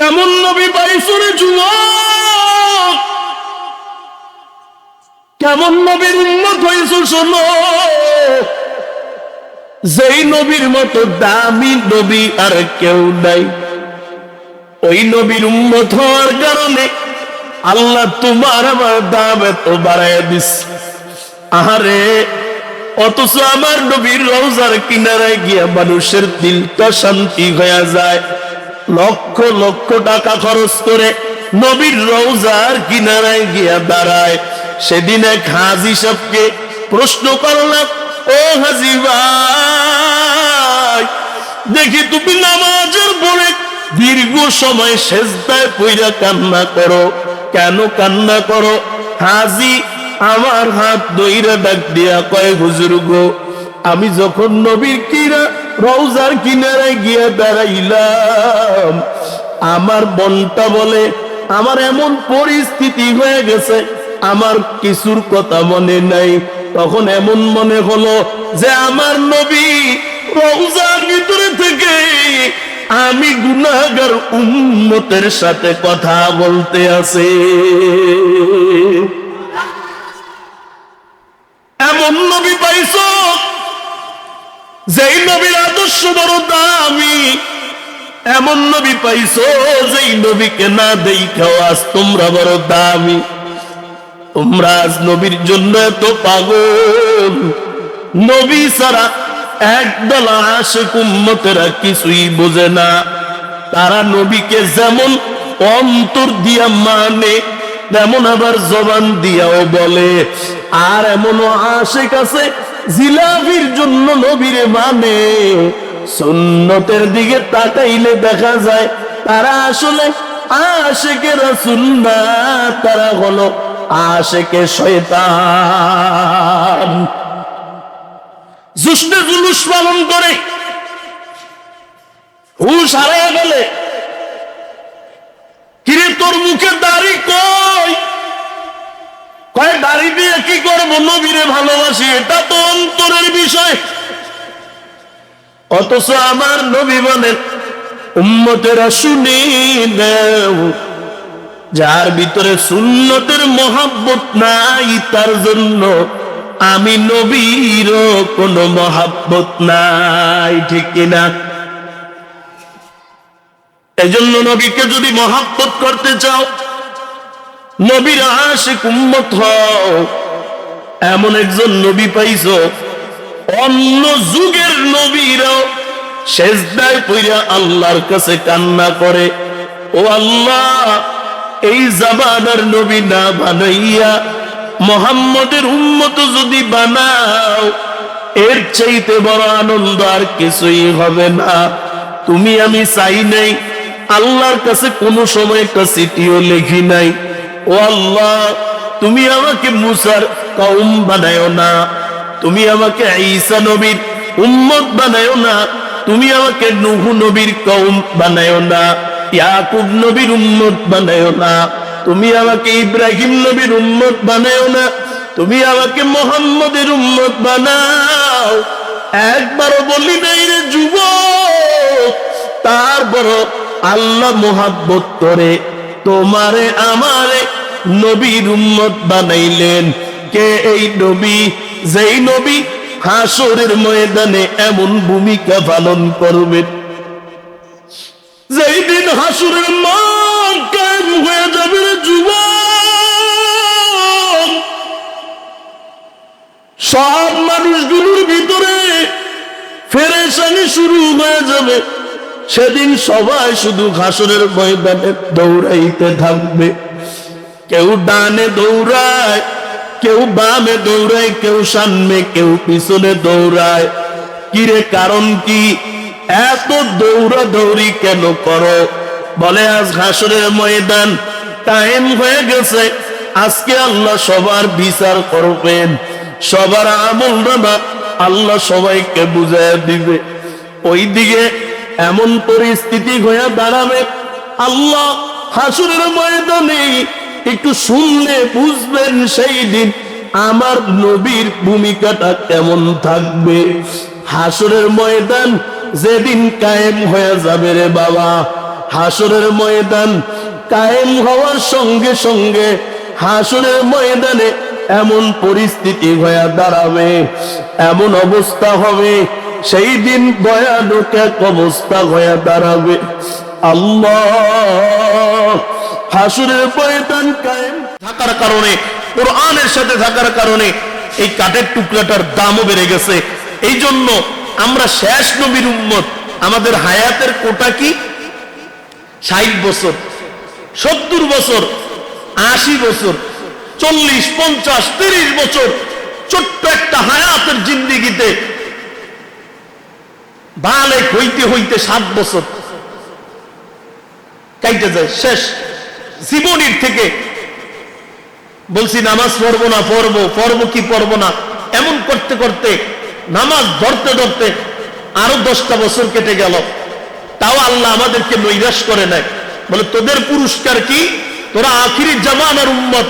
কেমন নবী পাইছরে যুবক কেমন নবীর উন্নত হয়েছ শোনো? যেই নবীর মতো দামি নবী আর কেউ নাই। ওই নবীর উন্মত হওয়ার কারণে আল্লাহ তোমার আমার দাম এত বাড়াইয়া দিস আহারে, অথচ আমার নবীর রওজার কিনারায় গিয়া মানুষের দিলটা শান্তি হয়ে যায়। লক্ষ লক্ষ টাকা খরচ করে নবীর রৌজার কিনারায় গিয়া দাঁড়ায়। সেদিন এক হাজি সবকে প্রশ্ন করলাম, ও হাজি ভাই, দেখি তুমি নামাজের পরে দীর্ঘ সময় শেষদায় পইরা কান্না করো। কেন কান্না করো? হাজি আমার হাত দইরা ডাক দিয়া কয়, হুজুর গো, আমি যখন নবীর কিরা রওজার কিনারায় গিয়া দাঁড়াইলাম আমার মনটা বলে, আমার এমন পরিস্থিতি হয়ে গেছে, আমার কিছুর কথা মনে নাই। তখন এমন মনে হলো যে আমার নবী রওজার ভিতরে থেকে আমি গুনাহগার উম্মতের সাথে কথা বলতে আছে এমন নবী পাইছ? যেই নবীর আদর্শ বড় দামি, এমন নবী পাইছ যেই নবীকে না দেখাও আজ তোমরা বড় দামি। তোমরা আজ নবীর জন্য এত পাগল। নবী ছাড়া একদল আশেক উম্মতেরা কিছুই বোঝে না। তারা নবীকে যেমন অন্তর দিয়া মানে তেমন আবার জবান দিয়াও বলে। আর এমনও আশেক আছে জিলাপির জন্য নবীরে মানে। সুন্নতের দিকে তাকাইলে দেখা যায়, তারা আসলে আশেকেরা সুন্না তারা হলো আশেকে শয়তান। জুসনে জুলুস পালন করে, হুশ হারায় গেলে কিরে, তোর মুখে দাড়ি কই? কয় দিয়ে কি করব? নবীরে ভালোবাসি, এটা তো অন্তরের বিষয়। অথচ আমার নবী বলেন, উম্মতেরা শুনি যার ভিতরে সুন্নতের মহাব্বত নাই, তার জন্য আমি নবীর কোনো মহাব্বত নাই, ঠিক কিনা এজন্য নবীকে যদি মহাব্বত করতে চাও নবীর আশে কুম্মত হও। এমন একজন নবী পাইছ। অন্য যুগের নবীরাও শেষদায় পইরা আল্লাহর কাছে কান্না করে। ও আল্লাহ, এই জামানার নবী না বানাইয়া মোহাম্মদের উন্মত যদি বানাও, এর চাইতে বড় আনন্দ আর কিছুই হবে না। তুমি আমি চাই নাই, আল্লাহর কাছে কোনো সময় একটা চিঠিও লেখি নাই। ও আল্লাহ, তুমি আমাকে মুসার কৌম বানায় না, তুমি আমাকে ঈসা নবীর উম্মত বানায় না, তুমি আমাকে নুহু নবীর কৌম বানায় না, ইয়াকুব নবীর উম্মত বানায় না, তুমি আমাকে ইব্রাহিম নবীর উম্মত বানায় না, তুমি আমাকে মোহাম্মদের উম্মত বানাও। একবারও বলি নাই রে যুবক তারপর আল্লাহ মোহাব্বত করে তোমারে আমারে নবীর উম্মত বানাইলেন। কে এই নবী? যেই নবী হাসরের ময়দানে এমন ভূমিকা পালন করবেন যেই দিন হাসুরের হয়ে যাবে রে যুবক। সব মানুষগুলোর ভিতরে ফেরেশানি শুরু হয়ে যাবে। সেদিন সবাই শুধু ঘাসরের ময়দানে দৌড়াইতে থাকবে। কেউ ডানে দৌড়ায়, কেউ বামে দৌড়ায়, কেউ সামনে, কেউ পিছনে দৌড়ায়। কিরে কারণ কি? এত দৌড়া দৌড়ি কেন করো? বলে, আজ ঘাসরের ময়দান টাইম হয়ে গেছে। আজকে আল্লাহ সবার বিচার করবেন। সবার আমল নামা আল্লাহ সবাইকে বুঝায় দিবে। ওই দিকে এমন পরিস্থিতি হয়ে দাঁড়াবে। আল্লাহ হাসুরের ময়দানে একটু শুনলে বুঝবেন সেই দিন আমার নবীর ভূমিকাটা কেমন থাকবে। হাসুরের ময়দান যেদিন কায়েম হয়ে যাবে রে বাবা। হাসরের ময়দান কায়েম হওয়ার সঙ্গে সঙ্গে হাসরের ময়দানে এমন পরিস্থিতি হয়ে দাঁড়াবে, এমন অবস্থা হবে সেই দিন ভয়ানক এক অবস্থা হয়ে দাঁড়াবে আল্লাহ, হাসুরের ময়দান কায়েম থাকার কারণে, কোরআনের সাথে থাকার কারণে এই কাঠের টুকরাটার দামও বেড়ে গেছে। এই জন্য আমরা শেষ নবীর উম্মত, আমাদের হায়াতের কোটা কি? ষাট বছর, সত্তর বছর, আশি বছর, চল্লিশ, পঞ্চাশ, তিরিশ বছর, ছোট্ট একটা হায়াতের জিন্দিগিতে বালেক হইতে হইতে সাত বছর। কাইতে যায়, শেষ। জীবনীর থেকে বলছি, নামাজ পড়ব না, পড়ব পড়ব কি পড়ব না? এমন করতে করতে, নামাজ ধরতে ধরতে আরও দশটা বছর কেটে গেল। তাও আল্লাহ আমাদেরকে নৈরাশ করে নেয় বলে, তোদের পুরস্কার কি? তোরা আখিরি জামানার উম্মত,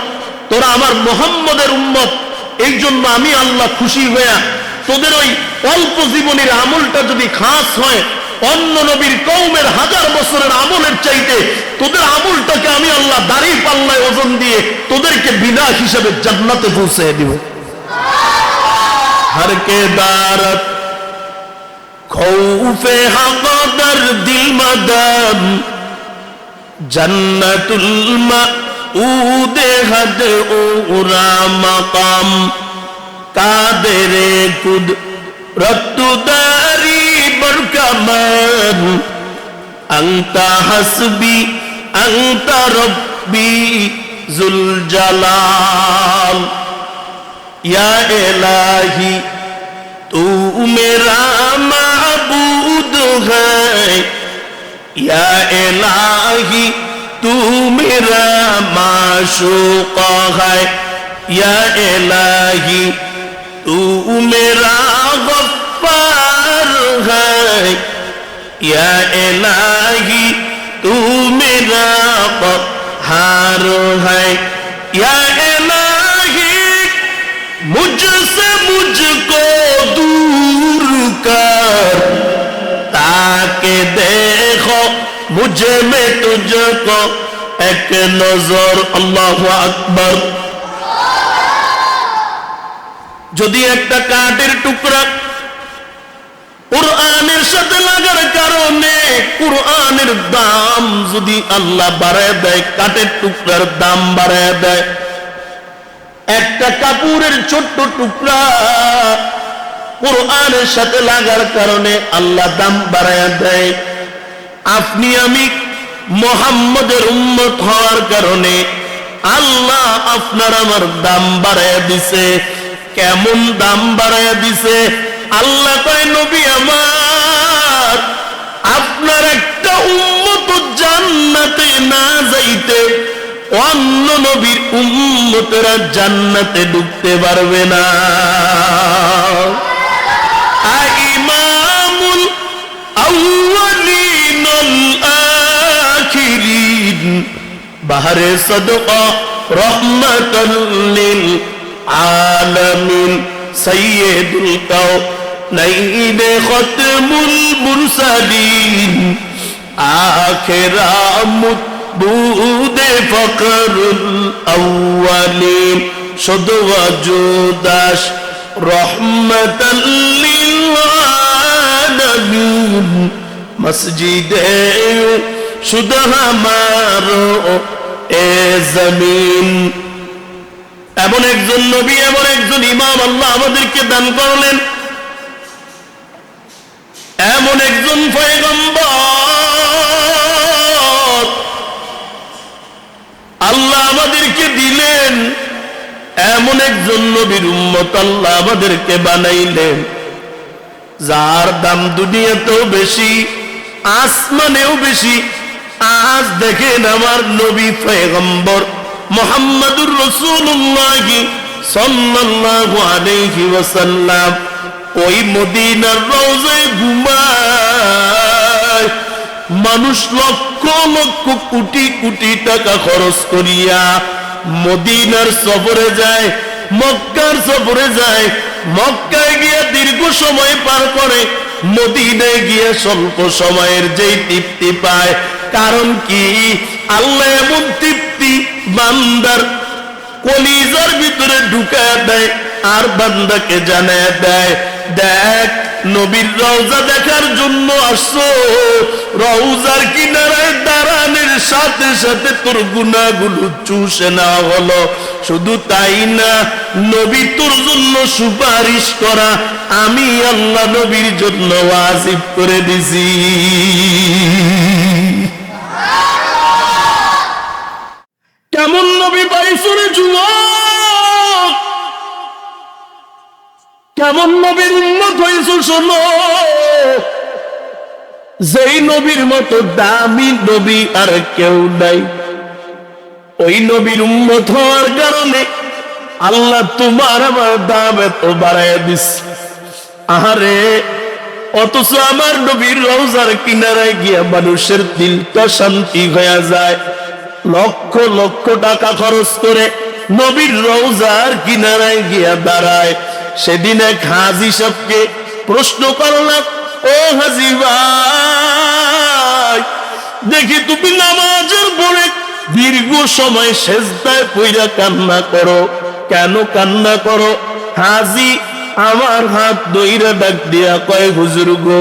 তোরা আমার মোহাম্মদের উম্মত। এই জন্য আমি আল্লাহ খুশি হইয়া তোদের ওই অল্প জীবনের আমলটা যদি খাস হয়, অন্য নবীর কৌমের হাজার বছরের আমলের চাইতে তোদের আমলটাকে আমি আল্লাহ দাঁড়িয়ে পাল্লায় ওজন দিয়ে তোদেরকে বিনা হিসাবে জান্নাতে পৌঁছে দিব। হরকে দারত খৌফে হামাদার দিল মাদাম হদ ওরা মাকাম। কাদের কুদ রতুদারি বরকমান আংতা হাসবি, আংতা রব্বি জুল জালাল ইয়া এলাহি, তু মেরা মাবুদ হ্যায়। ইয়া এলাহি, তু মেরা মাশুক হ্যায়। ইয়া এলাহি तू मेरा गफ्फार है या इलाही तू मेरा बहार है या इलाही मुझसे मुझको दूर कर ताके देखो मुझे में तुझको एक नजर अल्लाह अकबर যদি একটা কাঠের টুকরা কোরআনের সাথে লাগার কারণে কোরআনের দাম যদি আল্লাহ বাড়ায় দেয়, কাঠের টুকরার দাম বাড়ায় দেয়, একটা কাপুরের ছোট্ট টুকরা কোরআনের সাথে লাগার কারণে আল্লাহ দাম বাড়ায় দেয়। আপনি, আমি মোহাম্মদের উম্মত হওয়ার কারণে আল্লাহ আপনার আমার দাম বাড়ায় দিছে। কেমন দাম বাড়ায় দিছে? আল্লাহ কয়, নবী আমার, আপনার একটা উম্মত জান্নাতে না যাইতে অন্য নবীর উম্মতেরা জান্নাতে ঢুকতে পারবে না। বাহারে সদকা রহমাতাল লিল আলামিন সাইয়্যিদুল কাউনাইন খতমুল মুরসালিন। আখিরামুত বুদে ফকরুল আউয়ালিন। শুধু ওয়াজুদাস রহমতাল্লিল আলামিন মসজিদে শুধু হামারো এ জমিন। এমন একজন নবী, এমন একজন ইমাম আল্লাহ আমাদেরকে দান করলেন। এমন একজন আল্লাহ আমাদেরকে দিলেন। এমন একজন নবীর উম্মত আল্লাহ আমাদেরকে বানাইলেন। যার দাম দুনিয়াতেও বেশি, আসমানেও বেশি। আজ দেখেন আমার নবী পয়গম্বর মোহাম্মদুর রসুল্লাহ সাল্লাল্লাহু আলাইহি ওয়াসাল্লাম। ওই মদিনার রওজায় ঘুমায়। মানুষ লক্ষ লক্ষ কোটি কোটি টাকা খরচ করিয়া মদিনার সফরে যায়, মক্কার সফরে যায়। মক্কায় গিয়ে দীর্ঘ সময় পার করে মদিনায় গিয়ে স্বল্প সময়ের যেই তৃপ্তি পায়। কারণ কি? আল্লাহ এমন তৃপ্তি বান্দার কলিজার ভিতরে ঢুকা দেয় আর বান্দাকে জানায় দেয়। দেখ, নবীর রওজা দেখার জন্য আসছো। রওজার কিনারায় দাঁড়ানোর সাথে সাথে তোর গুণাগুলো চুষে না হলো। শুধু তাই না, নবী তোর জন্য সুপারিশ করা আমি আল্লাহ নবীর জন্য ওয়াজিব করে দিছি। যেই নবীর মতো দামি নবী আর কেউ নাই। ওই নবীর উন্মত হওয়ার কারণে আল্লাহ তোমার আমার দাম এত বাড়ায় দিস আহারে, অথচ আমার নবীর রওজার কিনারায় গিয়া মানুষের দিলটা শান্তি হয়ে যায়। লক্ষ লক্ষ টাকা খরচ করে নবীর রোজার কিনারায় গিয়া দাঁড়ায়। সেদিন হাজি সবকে প্রশ্ন করলাম ও হাজি ভাই, দেখি তুমি নামাজের পরে দীর্ঘ সময় শেষদায় পইরা কান্না করো। কেন কান্না করো? হাজি, আমার হাত দইরা ডাক দিয়া কয়, হুজুর গো,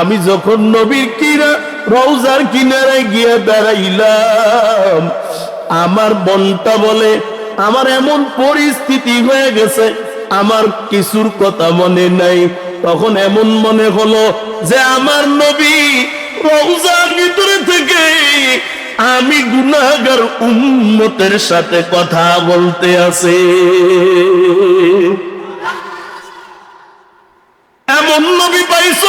আমি যখন নবীর কিনা, রওজার কিনারায় গিয়া দাঁড়াইলাম, আমার বনটা বলে, আমার এমন পরিস্থিতি হয়ে গেছে, আমার কিছুর কথা মনে নাই তখন এমন মনে হলো যে আমার নবী রওজার ভিতরে থেকে আমি গুনাহগার উম্মতের সাথে কথা বলতে আছে এমন নবী পাইছ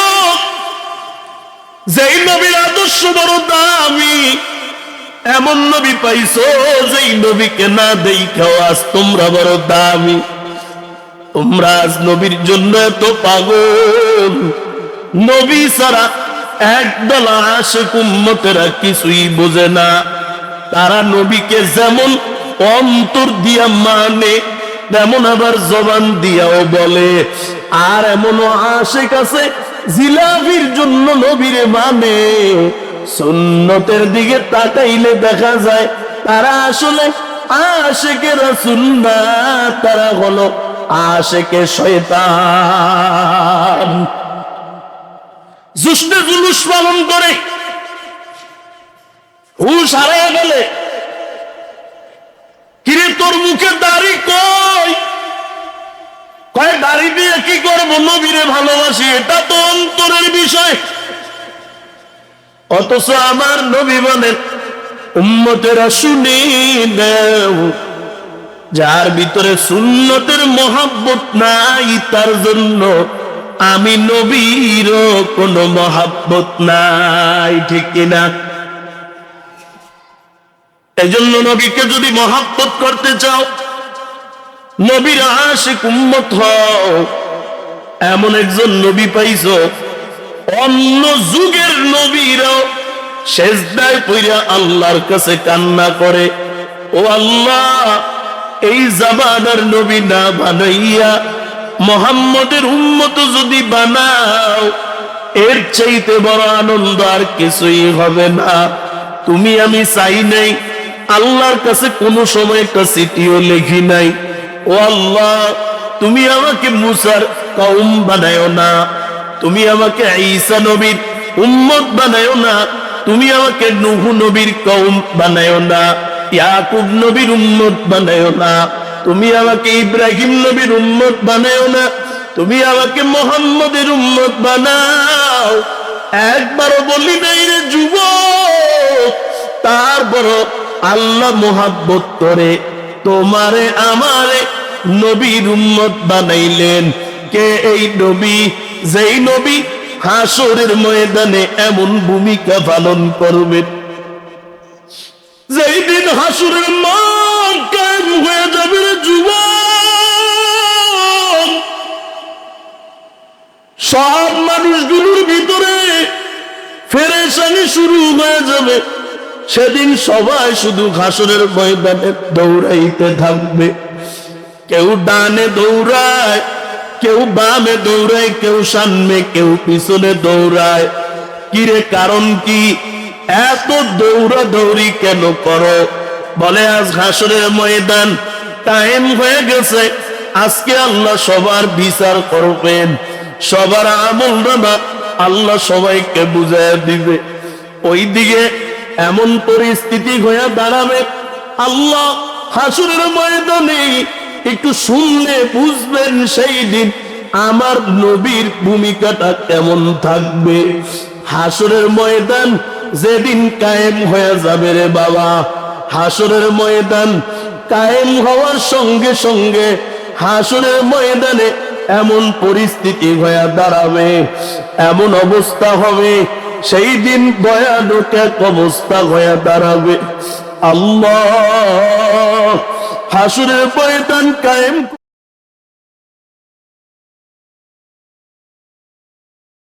যেই নবীর আদর্শ বড় দামি। এমন নবী পাইছ যেই নবীকে না দেখাও আজ তোমরা বড় দামি। তোমরা আজ নবীর জন্য এত পাগল। নবী ছাড়া একদল আশেক উম্মতেরা কিছুই বোঝে না। তারা নবীকে যেমন অন্তর দিয়া মানে তেমন আবার জবান দিয়াও বলে। আর এমনও আশেক আছে জিলাপির জন্য নবীরে মানে। সুন্নতের দিকে তাকাইলে দেখা যায়, তারা আসলে আশেকেরা সুন্না তারা হলো আশেকে শয়তান। জুসনে জুলুস পালন করে। হুশ হারায় গেলে কিরে, তোর মুখে দাড়ি কই? কয়, দাড়ি দিয়ে কি করব? নবীরে ভালোবাসি, এটা তো অন্তরের বিষয়। অথচ আমার নবী বলেন, উম্মতেরা শুনি নেও যার ভিতরে সুন্নতের মহাব্বত নাই, তার জন্য আমি নবীর কোনো মহাব্বত নাই, ঠিক কিনা? এজন্য নবীকে যদি মহাব্বত করতে চাও, নবীর আশিক উম্মত হও। এমন একজন নবী পাইছ, অন্য যুগের নবীরাও শেষদায় পইরা আল্লাহর কাছে কান্না করে। ও আল্লাহ এই জামানার নবী না বানাইয়া মোহাম্মদের উম্মত যদি বানাও, এর চাইতে বড় আনন্দ আর কিছুই হবে না। তুমি আমি চাই নাই, আল্লাহর কাছে কোনো সময় একটা চিঠিও লেখি নাই। ও আল্লাহ, তুমি আমাকে মুসার কম বানায় না, তুমি আমাকে ঈসা নবীর উম্মত বানায় না, তুমি আমাকে নুহু নবীর কম বানায় না। ইয়াকুব নবীর না। তুমি আমাকে ইব্রাহিম নবীর না। তুমি আমাকে মোহাম্মদের বানাও। একবারও বলি নাই রে যুব তারপর আল্লাহ মোহাব্বত করে, তোমারে আমারে নবীর উম্মত বানাইলেন। কে এই নবী? যেই নবী হাসরের ময়দানে এমন ভূমিকা পালন করবে। যেই দিন হাসুরের হয়ে যাবে রে যুবক, সব মানুষগুলোর ভিতরে ফেরেশানি শুরু হয়ে যাবে। সেদিন সবাই শুধু ঘাসরের ময়দানে দৌড়াইতে থাকবে। কেউ ডানে দৌড়ায়, কেউ বামে দৌড়ায়, কেউ সামনে, কেউ পিছনে দৌড়ায়। কিরে কারণ কি? এত দৌড়া দৌড়ি কেন করো? বলে, আজ হাসরের ময়দান টাইম হয়ে গেছে। আজকে আল্লাহ সবার বিচার করবেন। সবার আমল নামা আল্লাহ সবাইকে বুঝাইয়া দিবে। ওই দিকে এমন পরিস্থিতি হয়ে দাঁড়াবে, আল্লাহ হাসুরের ময়দানে একটু শুনলে বুঝবেন সেই দিন আমার নবীর ভূমিকাটা কেমন থাকবে। হাসুরের ময়দান যেদিন কায়েম হয়ে যাবে রে বাবা, হাসুরের ময়দান কায়েম হওয়ার সঙ্গে সঙ্গে হাসুরের ময়দানে এমন পরিস্থিতি হয়ে দাঁড়াবে, এমন অবস্থা হবে, সেই দিন ভয়ানক এক অবস্থা হয়ে দাঁড়াবে। আল্লাহ, হাসুরের ময়দান কায়েম